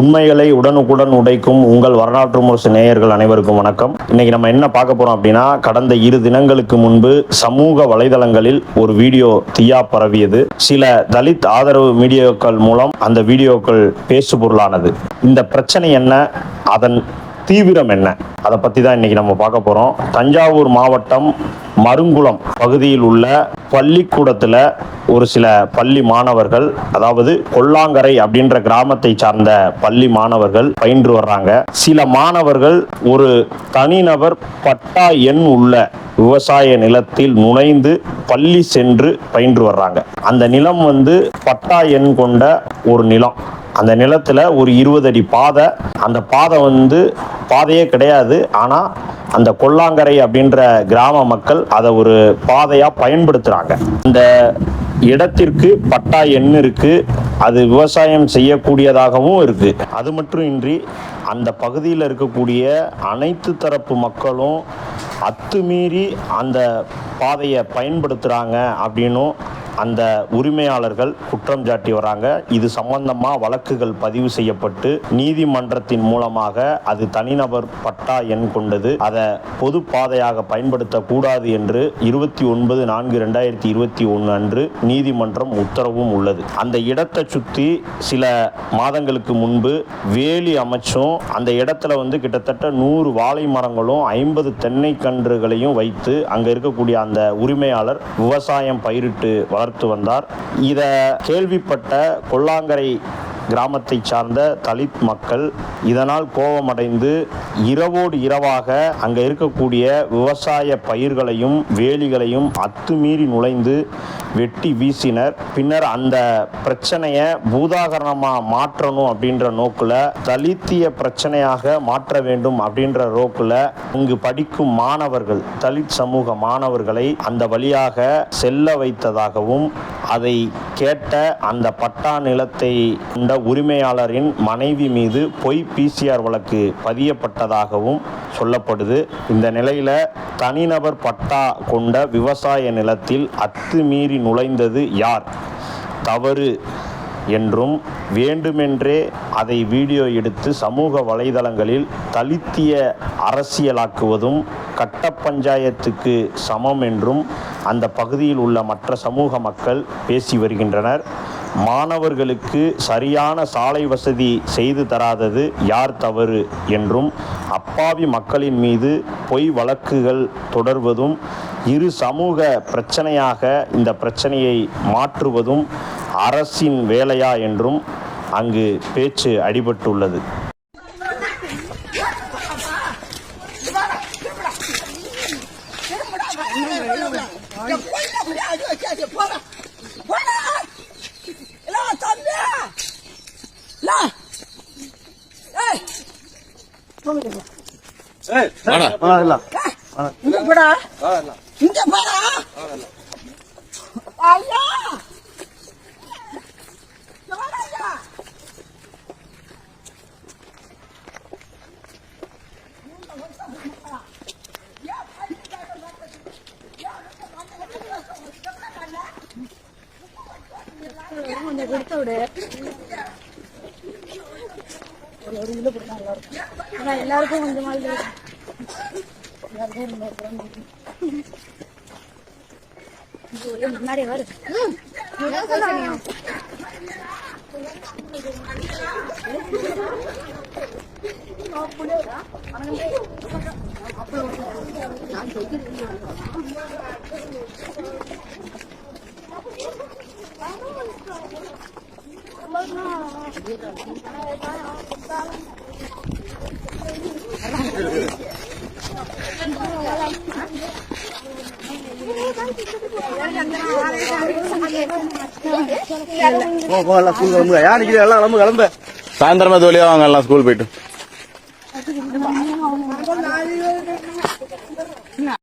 உண்மைகளை உடனுக்குடன் உடைக்கும் உங்கள் வரலாற்று முரசு நேயர்கள் அனைவருக்கும் வணக்கம். இன்னைக்கு நம்ம என்ன பார்க்க போறோம் அப்படின்னா கடந்த இரு தினங்களுக்கு முன்பு சமூக வலைதளங்களில் ஒரு வீடியோ தீயா பரவியது. சில தலித் ஆதரவு மீடியாக்கள் மூலம் அந்த வீடியோக்கள் பேசு பொருளானது. இந்த பிரச்சனை என்ன? அதன் தீவிரம் என்ன? அதை பற்றி தான் இன்னைக்கு நம்ம பார்க்க போகிறோம் தஞ்சாவூர் மாவட்டம் மருங்குளம் பகுதியில் உள்ள பள்ளிக்கூடத்தில் ஒரு சில பள்ளி மாணவர்கள் அதாவது கொல்லாங்கரை அப்படின்ற கிராமத்தை சார்ந்த பள்ளி மாணவர்கள் பயின்று வர்றாங்க. சில மாணவர்கள் ஒரு தனிநபர் பட்டா எண் உள்ள விவசாய நிலத்தில் நுழைந்து பள்ளி சென்று பயின்று வர்றாங்க. அந்த நிலம் வந்து பட்டா எண் கொண்ட ஒரு நிலம். அந்த நிலத்தில் ஒரு இருபது அடி பாதை. அந்த பாதை வந்து பாதையே கிடையாது. ஆனால் அந்த கொல்லாங்கரை அப்படின்ற கிராம மக்கள் அதை ஒரு பாதையாக பயன்படுத்துகிறாங்க இந்த இடத்திற்கு பட்டா எண் இருக்கு. அது விவசாயம் செய்யக்கூடியதாகவும் இருக்கு. அது மட்டும் இன்றி அந்த பகுதியில் இருக்கக்கூடிய அனைத்து தரப்பு மக்களும் அத்துமீறி அந்த பாதையை பயன்படுத்துகிறாங்க அப்படின்னும் அந்த உரிமையாளர்கள் குற்றம் சாட்டி வராங்க. இது சம்பந்தமா வழக்குகள் பதிவு செய்யப்பட்டு நீதிமன்றத்தின் மூலமாக அது தனிநபர் பட்டா எண் கொண்டது. அதை பொது பாதையாக பயன்படுத்தக்கூடாது என்று இருபத்தி ஒன்பது நான்கு ரெண்டாயிரத்தி இருபத்தி ஒன்று அன்று நீதிமன்றம் உத்தரவும் உள்ளது. அந்த இடத்தை சுற்றி சில மாதங்களுக்கு முன்பு வேலி அமைச்சும் அந்த இடத்துல வந்து கிட்டத்தட்ட நூறு வாழை மரங்களும் ஐம்பது தென்னை கன்றுகளையும் வைத்து அங்கே இருக்கக்கூடிய அந்த உரிமையாளர் விவசாயம் பயிரிட்டு பார்த்து வந்தார். இதை கேள்விப்பட்ட கொல்லாங்கரை கிராமத்தை சார்ந்த தலித் மக்கள் இதனால் கோபமடைந்து இரவோடு இரவாக அங்கே இருக்கக்கூடிய விவசாய பயிர்களையும் வேலிகளையும் அத்துமீறி நுழைந்து வெட்டி வீசினர். பின்னர் அந்த பிரச்சனையை பூதாகரணமாக மாற்றணும் அப்படின்ற நோக்கில் தலித்திய பிரச்சனையாக மாற்ற வேண்டும் அப்படின்ற நோக்கில் இங்கு படிக்கும் மாணவர்கள் தலித் சமூக மாணவர்களை அந்த வழியாக செல்ல வைத்ததாகவும் அதை கேட்ட அந்த பட்டா நிலத்தை கொண்ட உரிமையாளரின் மனைவி மீது பொய் பிசிஆர் வழக்கு பதியப்பட்டதாகவும் சொல்லப்படுது. இந்த நிலையில் தனிநபர் பட்டா கொண்ட விவசாய நிலத்தில் அத்துமீறி நுழைந்தது யார்? தவறு என்றும் வேண்டுமென்றே அதை வீடியோ எடுத்து சமூக வலைதளங்களில் தலித்திய அரசியலாக்குவதும் கட்ட பஞ்சாயத்துக்கு சமம் என்றும் அந்த பகுதியில் உள்ள மற்ற சமூக மக்கள் பேசி வருகின்றனர். மாணவர்களுக்கு சரியான சாலை வசதி செய்து தராதது யார் தவறு என்றும் அப்பாவி மக்களின் மீது பொய் வழக்குகள் தொடர்வதும் இரு சமூக பிரச்சனையாக இந்த பிரச்சனையை மாற்றுவதும் அரசின் வேலையா என்றும் அங்கு பேச்சு அடிபட்டுள்ளது. இங்க போடா. இங்க போடா. ஐயா. இங்க வாடா. ஐயா. கொஞ்சம் கொடுத்து விடு அதான் எல்லாருக்கும் கொஞ்சமா இது எல்லாருக்கும் ஒரு குழம்பு இருக்கு. இது ஒரே முன்னாடி வரு ஸ்கூல் நிக்கிறீங்க எல்லாம் கிளம்பு கிளம்பு. சாயந்தரமா தோலியா வாங்க எல்லாம் ஸ்கூல் போயிட்டு.